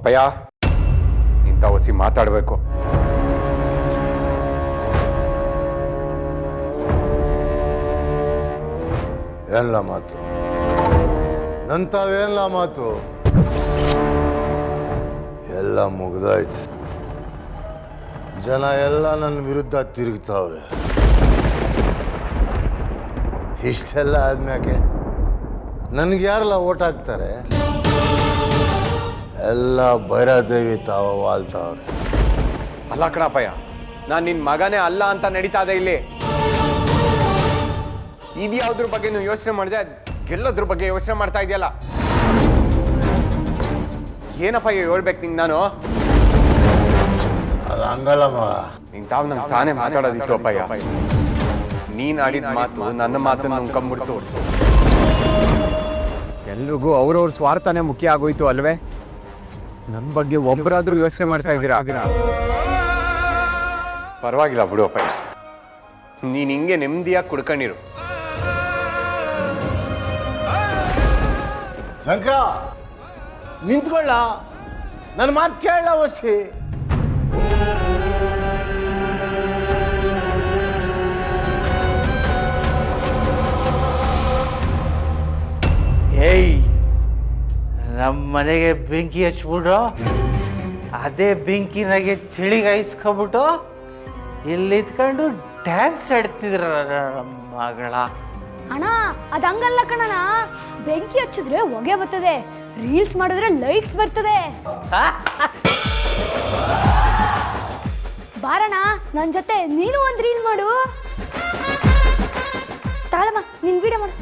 ಅಪ್ಪಯ್ಯ ಇಂಥ ಹೊಸಿ ಮಾತಾಡಬೇಕು. ಎಲ್ಲ ಮಾತು. ನಂತಾವೇನಿಲ್ಲ ಮಾತು. ಎಲ್ಲ ಮುಗ್ದಾಯ್ತು. ಜನ ಎಲ್ಲ ನನ್ನ ವಿರುದ್ಧ ತಿರುಗ್ತಾವ್ರೆ. ಇಷ್ಟೆಲ್ಲ ಆದ್ಮ್ಯಾಕೆ? ನನ್ಗೆ ಯಾರೆಲ್ಲ ಓಟ್ ಹಾಕ್ತಾರೆ? ಎಲ್ಲ ಭೈರಾದೇವಿ ತಾವ ವಾಲ್ತಾವ್ರೆ. ಅಲ್ಲ ಕಣಪ್ಪಯ್ಯ ನಾನು ನಿನ್ನ ಮಗನೇ ಅಲ್ಲ ಅಂತ ನಡೀತಾ ಇದೆ ಇಲ್ಲಿ. ಇದು ಯಾವ್ದ್ರ ಬಗ್ಗೆ ನೀವು ಯೋಚನೆ ಮಾಡಿದೆ? ಗೆಲ್ಲೋದ್ರ ಬಗ್ಗೆ ಯೋಚನೆ ಮಾಡ್ತಾ ಇದೆಯಲ್ಲ. ಏನಪ್ಪಯ್ಯ ಹೇಳ್ಬೇಕು ನಿಂಗೆ ನಾನು? ಅದು ಹಂಗಲ್ಲ ಮಗ. ನಿನ್ ತಾವ್ ನಂಗೆ ಸಾನೆ ಮಾತಾಡೋದಿತ್ತು ಅಪ್ಪಯ್ಯ. ನೀನ್ ಆಡಿದ ಮಾತು ನನ್ನ ಮಾತು ನುಂಕೊಂಬಿಡ್ತು ಎಲ್ರಿಗೂ ಅವ್ರವ್ರ ಸ್ವಾರ್ಥನೇ ಮುಖ್ಯ ಆಗೋಯ್ತು ಅಲ್ವೇ? ನನ್ನ ಬಗ್ಗೆ ಒಬ್ಬರಾದ್ರೂ ಯೋಚನೆ ಮಾಡ್ತಾ ಇದ್ದೀರಾ? ಪರವಾಗಿಲ್ಲ ಬಿಡು ಅಪ್ಪ ನೀನ್ ಹಿಂಗೆ ನೆಮ್ಮದಿಯಾಗಿ ಕುಡ್ಕೊಂಡಿರು. ಶಂಕರ ನಿಂತ್ಕೊಳ್ಳ. ನನ್ನ ಮಾತು ಕೇಳಲ್ಲ ವಸಿ ನಮ್ಮ ಮನೆಗೆ ಬೆಂಕಿ ಹಚ್ಬಿಟ್ರು ಅದೇ ಬೆಂಕಿನಾಗೆ ಚಳಿಗಾಯಿಸ್ಕೊಬಿಟ್ಟು ಇಲ್ಲಿ ಇದ್ಕೊಂಡು ಡ್ಯಾನ್ಸ್ ಆಡ್ತಿದ್ರ ನಮ್ಮ ಮಗಳ. ಅಣ್ಣ ಅದ ಹಂಗಲ್ಲ ಕಣಣ ಬೆಂಕಿ ಹಚ್ಚಿದ್ರೆ ಹೊಗೆ ಬರ್ತದೆ. ರೀಲ್ಸ್ ಮಾಡಿದ್ರೆ ಲೈಕ್ಸ್ ಬರ್ತದೆ. ಬಾರಣ ನನ್ನ ಜೊತೆ ನೀನು ಒಂದು ರೀಲ್ ಮಾಡು. ತಾಳಮ್ಮ ನಿನ್ ವಿಡಿಯೋ ಮಾಡು.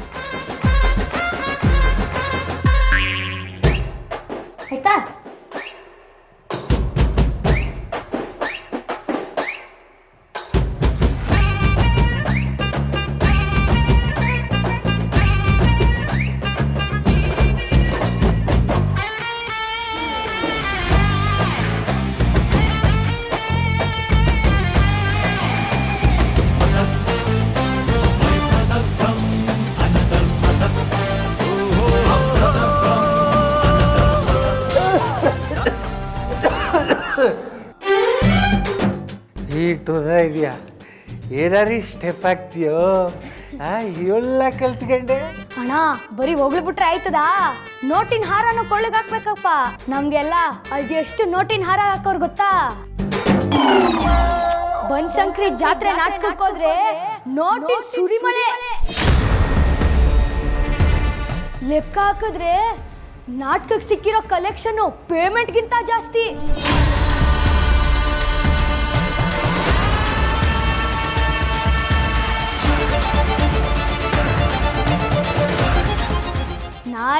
ಈಟುದ ಇದೆಯಾ? ಏನಾರಿ ಸ್ಟೆಪ್ ಹಾಕ್ತೀಯೋ ಆ ಕಲ್ತ್ಕೊಂಡೆ. ಅಣ್ಣ, ಬರೀ ಹೋಗ್ಲಿ ಬಿಟ್ರೆ ಆಯ್ತದಾ? ನೋಟಿನ ಹಾರನ ಕೊಳ್ಳಿಗೆ ಹಾಕ್ಬೇಕಪ್ಪ. ನಮ್ಗೆಲ್ಲ ಎಷ್ಟು ನೋಟಿನ ಹಾರ ಹಾಕೋರ್ ಗೊತ್ತಾ? ಬನಶಂಕರಿ ಜಾತ್ರೆ ನಾಟಕಕ್ಕೆ ಹೋದ್ರೆ ನೋಟಿನ ಸುರಿಮಳೆ. ಲೆಕ್ಕ ಹಾಕಿದ್ರೆ ನಾಟಕಕ್ಕೆ ಸಿಕ್ಕಿರೋ ಕಲೆಕ್ಷನ್ ಪೇಮೆಂಟ್ಗಿಂತ ಜಾಸ್ತಿ.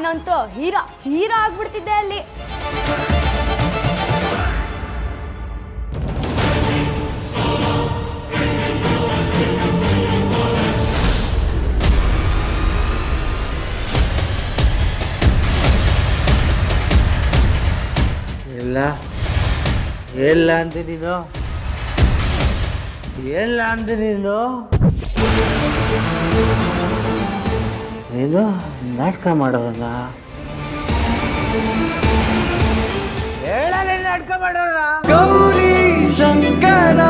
ನಾನಂತೂ ಹೀರಾ ಹೀರಾ ಆಗ್ಬಿಡ್ತಿದ್ದೆ ಅಲ್ಲಿ. ಎಲ್ಲ ಎಲ್ಲ ನೀನು. ಎಲ್ಲ ಅಂದೆ ನೀನು. ನೀನು ನಾಟಕ ಮಾಡೋದಲ್ಲ ಹೇಳಲೇ ನಾಟಕ ಮಾಡೋಣ ಗೌರಿ ಶಂಕರ.